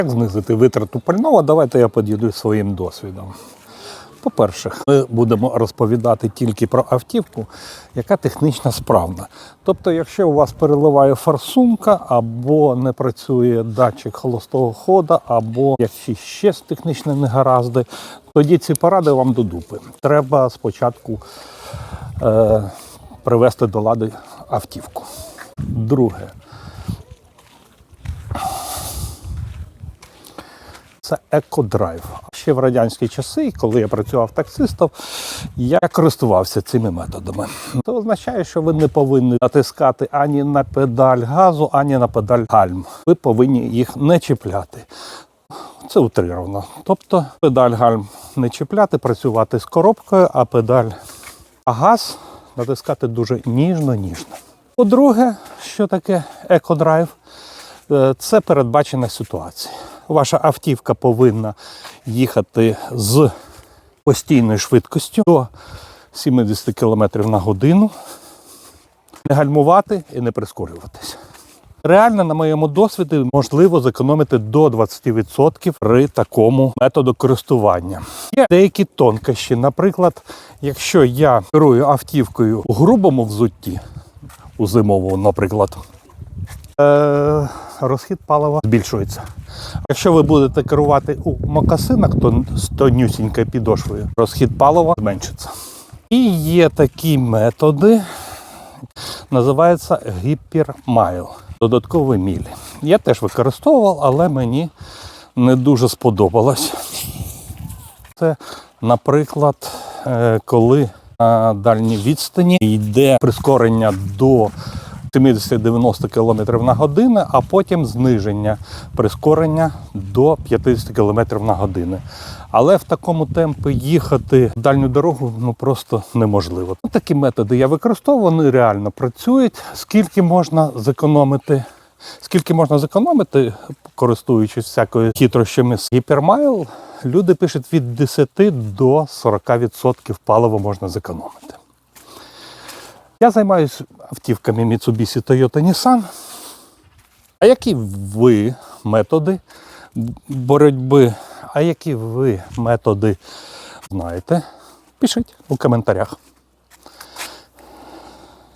Як знизити витрату пального? Давайте я поділюсь своїм досвідом. По-перше, ми будемо розповідати тільки про автівку, яка технічно справна. Тобто, якщо у вас переливає форсунка, або не працює датчик холостого ходу, або якщо ще технічні негаразди, тоді ці поради вам до дупи. Треба спочатку е, привести до лади автівку. Друге, це екодрайв. Ще в радянські часи, коли я працював таксистом, я користувався цими методами. Це означає, що ви не повинні натискати ані на педаль газу, ані на педаль гальм. Ви повинні їх не чіпляти. Це утрировано. Тобто педаль гальм не чіпляти, працювати з коробкою, а педаль а газ натискати дуже ніжно-ніжно. По-друге, що таке екодрайв? Е, Це передбачена ситуація. Ваша автівка повинна їхати з постійною швидкістю до 70 км на годину, не гальмувати і не прискорюватися. Реально, на моєму досвіді, можливо зекономити до 20% при такому методу користування. Є деякі тонкощі. Наприклад, якщо я керую автівкою у грубому взутті, у зимову, наприклад, е, розхід палива збільшується. Якщо ви будете керувати у мокасинах, то з тонюсінькою підошвою розхід палива зменшиться. І є такі методи, називається гіпермайл, додаткові мілі. Я теж використовував, але мені не дуже сподобалось. Це, наприклад, е, коли на дальній відстані йде прискорення до 70-90 км на годину, а потім зниження прискорення до 50 км на годину. Але в такому темпі їхати в дальню дорогу ну просто неможливо. Ну, Такі методи я використовую, вони реально працюють. Скільки можна зекономити? Скільки можна зекономити, користуючись всякою хитрощами з гіпермайл, люди пишуть від 10 до 40% палива можна зекономити. Я займаюся автівками Mitsubishi Toyota Nissan. А які ви методи боротьби? А які ви методи знаєте? Пишіть у коментарях.